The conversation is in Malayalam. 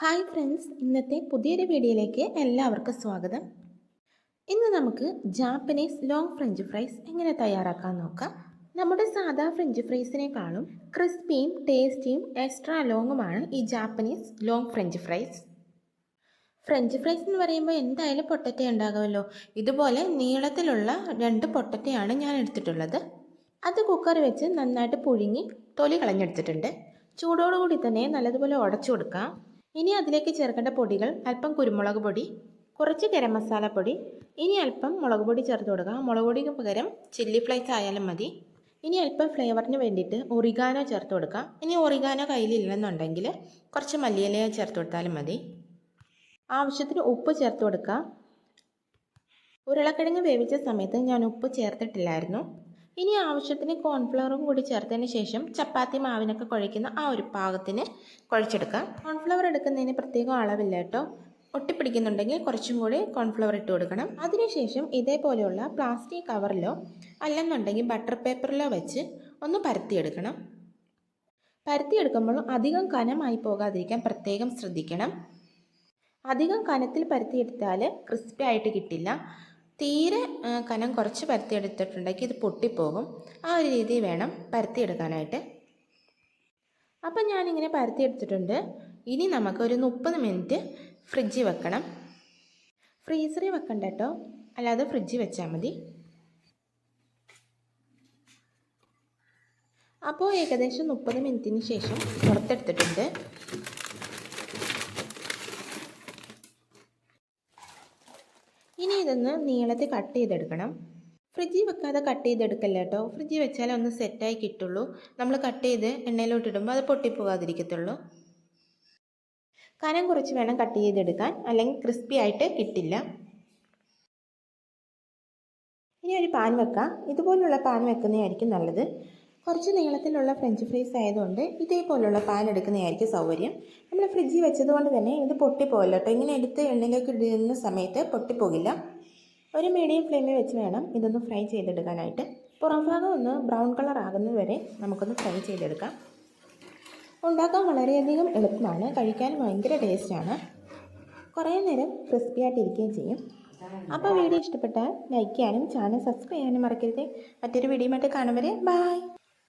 ഹായ് ഫ്രണ്ട്സ് ഇന്നത്തെ പുതിയൊരു വീഡിയോയിലേക്ക് എല്ലാവർക്കും സ്വാഗതം. ഇന്ന് നമുക്ക് ജാപ്പനീസ് ലോങ് ഫ്രഞ്ച് ഫ്രൈസ് എങ്ങനെ തയ്യാറാക്കാൻ നോക്കാം. നമ്മുടെ സാധാ ഫ്രഞ്ച് ഫ്രൈസിനേക്കാളും ക്രിസ്പിയും ടേസ്റ്റിയും എക്സ്ട്രാ ലോങ്ങുമാണ് ഈ Japanese long French fries. French fries എന്ന് പറയുമ്പോൾ എന്തായാലും പൊട്ടറ്റ ഉണ്ടാകുമല്ലോ. ഇതുപോലെ നീളത്തിലുള്ള രണ്ട് പൊട്ടറ്റയാണ് ഞാൻ എടുത്തിട്ടുള്ളത്. അത് കുക്കർ വെച്ച് നന്നായിട്ട് പുഴുങ്ങി തൊലി കളഞ്ഞെടുത്തിട്ടുണ്ട്. ചൂടോടുകൂടി തന്നെ നല്ലതുപോലെ ഉടച്ചു കൊടുക്കാം. ഇനി അതിലേക്ക് ചേർക്കേണ്ട പൊടികൾ അല്പം കുരുമുളക് പൊടി കുറച്ച് ഗരം മസാലപ്പൊടി ഇനി അല്പം മുളക് പൊടി ചേർത്ത് കൊടുക്കുക. മുളക് പൊടിക്ക് പകരം ചില്ലി ഫ്ലേക്സ് ആയാലും മതി. ഇനി അല്പം ഫ്ലേവറിന് വേണ്ടിയിട്ട് ഒറിഗാനോ ചേർത്ത് കൊടുക്കുക. ഇനി ഒറിഗാനോ കയ്യിലില്ലെന്നുണ്ടെങ്കിൽ കുറച്ച് മല്ലിയിലയോ ചേർത്ത് കൊടുത്താലും മതി. ആവശ്യത്തിന് ഉപ്പ് ചേർത്ത് കൊടുക്കുക. ഉരുളക്കിഴങ്ങ് വേവിച്ച സമയത്ത് ഞാൻ ഉപ്പ് ചേർത്തിട്ടില്ലായിരുന്നു. ഇനി ആവശ്യത്തിന് കോൺഫ്ലവറും കൂടി ചേർത്തതിന് ശേഷം ചപ്പാത്തി മാവിനൊക്കെ കുഴയ്ക്കുന്ന ആ ഒരു പാകത്തിന് കുഴച്ചെടുക്കാം. കോൺഫ്ലവർ എടുക്കുന്നതിന് പ്രത്യേകം അളവില്ല കേട്ടോ. ഒട്ടിപ്പിടിക്കുന്നുണ്ടെങ്കിൽ കുറച്ചും കൂടി കോൺഫ്ലവർ ഇട്ട് കൊടുക്കണം. അതിനുശേഷം ഇതേപോലെയുള്ള പ്ലാസ്റ്റിക് കവറിലോ അല്ലെന്നുണ്ടെങ്കിൽ ബട്ടർ പേപ്പറിലോ വെച്ച് ഒന്ന് പരത്തിയെടുക്കണം. പരത്തിയെടുക്കുമ്പോൾ അധികം കനമായി പോകാതിരിക്കാൻ പ്രത്യേകം ശ്രദ്ധിക്കണം. അധികം കനത്തിൽ പരത്തിയെടുത്താൽ ക്രിസ്പി ആയിട്ട് കിട്ടില്ല. തീരെ കനം കുറച്ച് പരത്തിയെടുത്തിട്ടുണ്ടെങ്കിൽ ഇത് പൊട്ടിപ്പോകും. ആ ഒരു രീതിയിൽ വേണം പരത്തിയെടുക്കാനായിട്ട്. അപ്പം ഞാനിങ്ങനെ പരത്തിയെടുത്തിട്ടുണ്ട്. ഇനി നമുക്ക് ഒരു മുപ്പത് മിനിറ്റ് ഫ്രിഡ്ജിൽ വെക്കണം. ഫ്രീസറിൽ വെക്കണ്ട കേട്ടോ. അല്ലാതെ ഫ്രിഡ്ജിൽ വെച്ചാൽ മതി. അപ്പോൾ ഏകദേശം മുപ്പത് മിനിറ്റിന് ശേഷം പുറത്തെടുത്തിട്ടുണ്ട്. ഇനി ഇതൊന്ന് നീളത്തിൽ കട്ട് ചെയ്തെടുക്കണം. ഫ്രിഡ്ജിൽ വെക്കാതെ കട്ട് ചെയ്തെടുക്കല്ല കേട്ടോ ഫ്രിഡ്ജിൽ വെച്ചാലേ ഒന്ന് സെറ്റായി കിട്ടുള്ളൂ. നമ്മൾ കട്ട് ചെയ്ത് എണ്ണയിലോട്ടിടുമ്പോൾ അത് പൊട്ടിപ്പോകാതിരിക്കത്തുള്ളൂ. കനം കുറച്ച് വേണം കട്ട് ചെയ്തെടുക്കാൻ. അല്ലെങ്കിൽ ക്രിസ്പി ആയിട്ട് കിട്ടില്ല. ഇനി ഒരു പാൻ വെക്കാം. ഇതുപോലുള്ള പാൻ വെക്കുന്നതായിരിക്കും നല്ലത്. കുറച്ച് നീളത്തിലുള്ള ഫ്രഞ്ച് ഫ്രൈസ് ആയതുകൊണ്ട് ഇതേപോലുള്ള പാൻ എടുക്കുന്നതായിരിക്കും സൗകര്യം. നമ്മൾ ഫ്രിഡ്ജിൽ വെച്ചതുകൊണ്ട് തന്നെ ഇത് പൊട്ടിപ്പോകില്ല. കേട്ടോ ഇങ്ങനെ എടുത്ത് എണ്ണയിലേക്ക് ഇടുന്ന സമയത്ത് പൊട്ടിപ്പോകില്ല. ഒരു മീഡിയം ഫ്ലെയിമിൽ വെച്ച് വേണം ഇതൊന്ന് ഫ്രൈ ചെയ്തെടുക്കാനായിട്ട്. പുറം ഭാഗം ഒന്ന് ബ്രൗൺ കളർ ആകുന്നതുവരെ നമുക്കൊന്ന് ഫ്രൈ ചെയ്തെടുക്കാം. ഉണ്ടാക്കാൻ വളരെയധികം എളുപ്പമാണ്. കഴിക്കാൻ ഭയങ്കര ടേസ്റ്റാണ് കുറേ നേരം ക്രിസ്പി ആയിട്ടിരിക്കുകയും ചെയ്യും. അപ്പോൾ വീഡിയോ ഇഷ്ടപ്പെട്ടാൽ ലൈക്ക് ചെയ്യാനും ചാനൽ സബ്സ്ക്രൈബ് ചെയ്യാനും മറക്കരുത്. മറ്റൊരു വീഡിയോയുമായിട്ട് കാണും വരെ. ബൈ